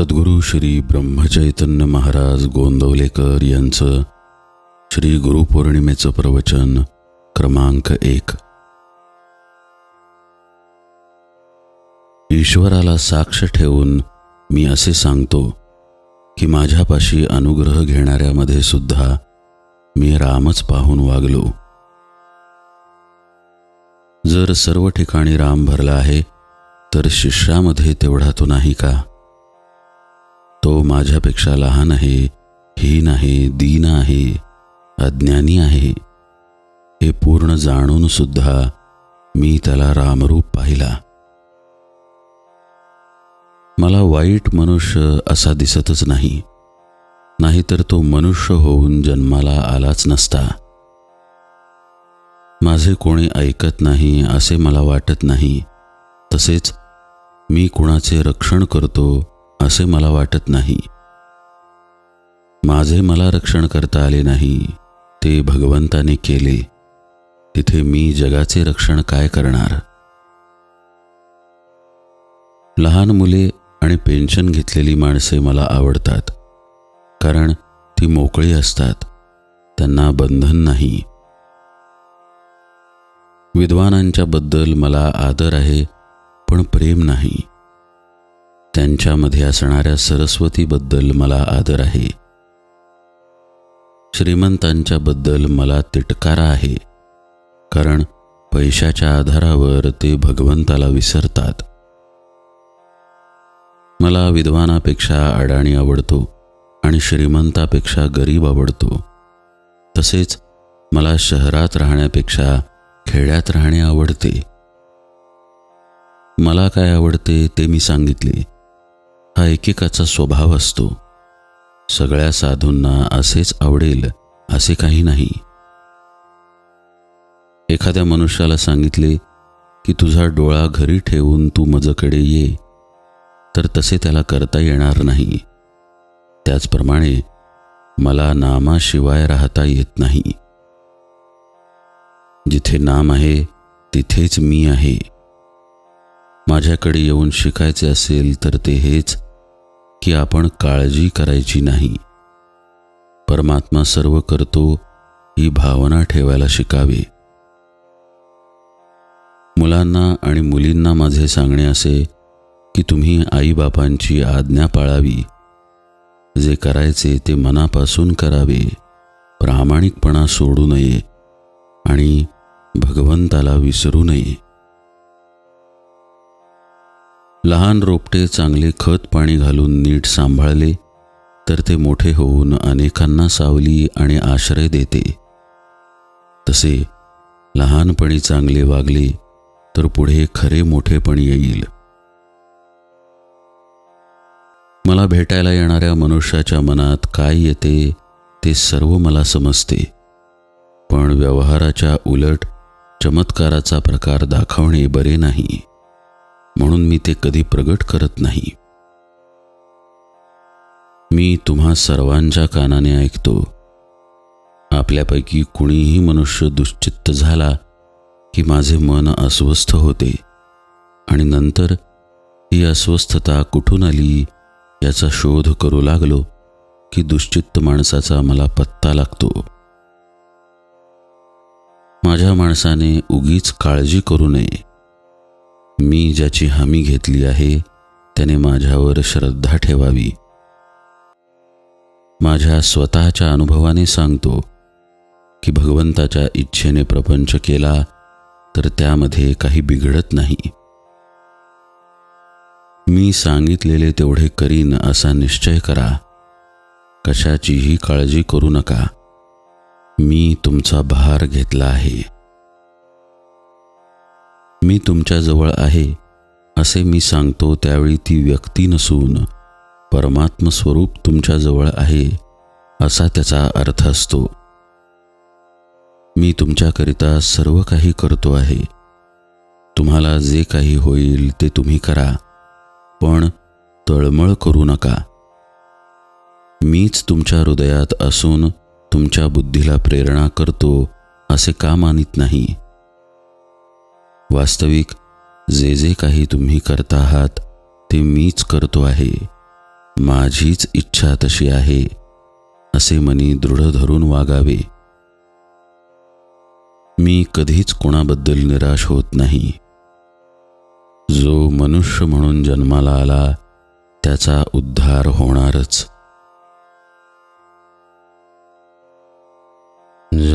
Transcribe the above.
सद्गुरू श्री ब्रह्मचैतन्य महाराज गोंदवलेकर यांचं श्री गुरुपौर्णिमेचं प्रवचन क्रमांक एक. ईश्वराला साक्ष ठेवून मी असे सांगतो की माझ्यापाशी अनुग्रह घेणाऱ्यामध्ये सुद्धा मी रामच पाहून वागलो. जर सर्व ठिकाणी राम भरला आहे तर शिष्यामध्ये तेवढा तो नाही का? तो माझ्यापेक्षा लहान आहे हीन आहे दीन आहे अज्ञानी आहे. हे पूर्ण जाणून सुद्धा मी त्याला रामरूप पाहिला. मला वाईट मनुष्य असा दिसतच नाही. नाहीतर तो मनुष्य होऊन जन्माला आलाच नसता. माझे कोणी ऐकत नाही असे मला वाटत नाही. तसेच मी कुणाचे रक्षण करतो असे मला वाटत नाही. माझे मला रक्षण करता आले नाही ते भगवंताने केले. तिथे मी जगाचे रक्षण काय करणार? लहान मुले आणि पेन्शन घेतलेली माणसे मला आवडतात कारण ती मोकळी असतात त्यांना बंधन नाही. विद्वानांच्याबद्दल मला आदर आहे पण प्रेम नाही. त्यांच्यामध्ये असणाऱ्या सरस्वतीबद्दल मला आदर आहे. श्रीमंतांच्याबद्दल मला तिटकारा आहे. कारण पैशाच्या आधारावर ते भगवंताला विसरतात. मला विद्वानापेक्षा अडाणी आवडतो आणि श्रीमंतापेक्षा गरीब आवडतो. तसेच मला शहरात राहण्यापेक्षा खेड्यात राहणे आवडते. मला काय आवडते ते मी सांगितले. हा एकेकाचा स्वभाव असतो. सगळ्या साधूंना असेच आवडेल असे काही नाही. एखाद्या मनुष्याला सांगितले की तुझा डोळा घरी ठेवून तू मजकडे ये तर तसे त्याला करता येणार नाही. त्याचप्रमाणे मला नामाशिवाय राहता येत नाही. जिथे नाम आहे तिथेच मी आहे. माझ्याकडे येऊन शिकायचे असेल तर ते हेच की आपण काळजी करायची नाही. परमात्मा सर्व करतो ही भावना ठेवायला शिकावे. मुलांना आणि मुलींना माझे सांगणे असे की तुम्ही आईबापांची आज्ञा पाळावी. जे करायचे ते मनापासून करावे. प्रामाणिकपणा सोडू नये आणि भगवंताला विसरू नये. लहान रोपटे चांगले खत पाणी घालून नीट सांभाळले तर ते मोठे होऊन अनेकांना सावली आणि आश्रय देते. तसे लहानपणी चांगले वागले तर पुढे खरे मोठेपण येईल. मला भेटायला येणाऱ्या मनुष्याच्या मनात काय येते ते सर्व मला समजते. पण व्यवहाराच्या उलट चमत्काराचा प्रकार दाखवणे बरे नाही. म्हणून मी ते कधी प्रगट करत नाही. मी तुम्हा सर्वांच्या कानाने ऐकतो. आपल्यापैकी कुणीही मनुष्य दुश्चित्त झाला की माझे मन अस्वस्थ होते आणि नंतर ही अस्वस्थता कुठून आली याचा शोध करू लागलो की दुश्चित्त माणसाचा मला पत्ता लागतो. माझ्या माणसाने उगीच काळजी करू नये. मी ज्याची हमी घेतली आहे त्याने माझ्यावर श्रद्धा ठेवावी. माझ्या स्वतःच्या अनुभवाने सांगतो की भगवंताच्या इच्छेने प्रपंच केला तर त्यामध्ये काही बिघडत नाही. मी सांगितलेले तेवढे करीन असा निश्चय करा. कशाचीही काळजी करू नका. मी तुमचा भार घेतला आहे. मी तुमच्याजवळ आहे असे मी सांगतो त्यावेळी ती व्यक्ती नसून. परमात्मस्वरूप तुमच्याजवळ आहे असा त्याचा अर्थ असतो. मी तुमच्याकरिता सर्व काही करतो आहे. तुम्हाला जे काही होईल ते तुम्ही करा पण तळमळ करू नका. मीच तुमच्या हृदयात असून तुमच्या बुद्धीला प्रेरणा करतो असे का मानित नाही? वास्तविक जे जे काही तुम्ही करता आहात ते मीच करतो आहे. माझीच इच्छा तशी आहे असे मनी दृढ धरून वागावे. मी कधीच कोणाबद्दल निराश होत नाही. जो मनुष्य म्हणून जन्माला आला त्याचा उद्धार होणारच.